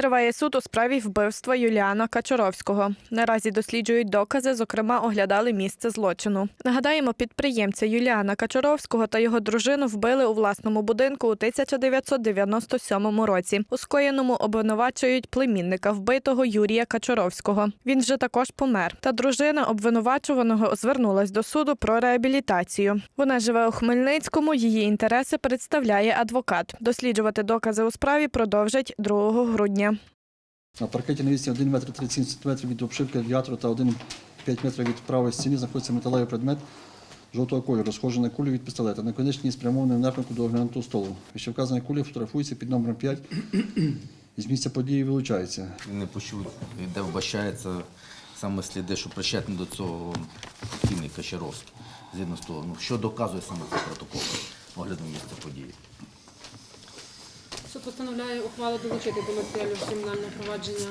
Триває суд у справі вбивства Юліана Качуровського. Наразі досліджують докази, зокрема, оглядали місце злочину. Нагадаємо, підприємця Юліана Качуровського та його дружину вбили у власному будинку у 1997 році. У скоєному обвинувачують племінника вбитого Юрія Качуровського. Він вже також помер. Та дружина обвинувачуваного звернулась до суду про реабілітацію. Вона живе у Хмельницькому. Її інтереси представляє адвокат. Досліджувати докази у справі продовжать 2 грудня. На паркеті на відстані 1 метр 37 сантиметрів від обшивки радіатора та 1,5 метра від правої стіни знаходиться металевий предмет жовтого кольору, схожий на кулю від пістолета. Наконечній спрямований в напрямку до оглянутого столу. Вище вказана куля фотографується під номером 5 і з місця події вилучається. Він не почув, де вбачається саме сліди, що причетний до цього Кінний Качаровський. Згідно з того, ну, що доказує саме цей протокол огляду місця події. Постановляє ухвалу долучити до матеріалів кримінального провадження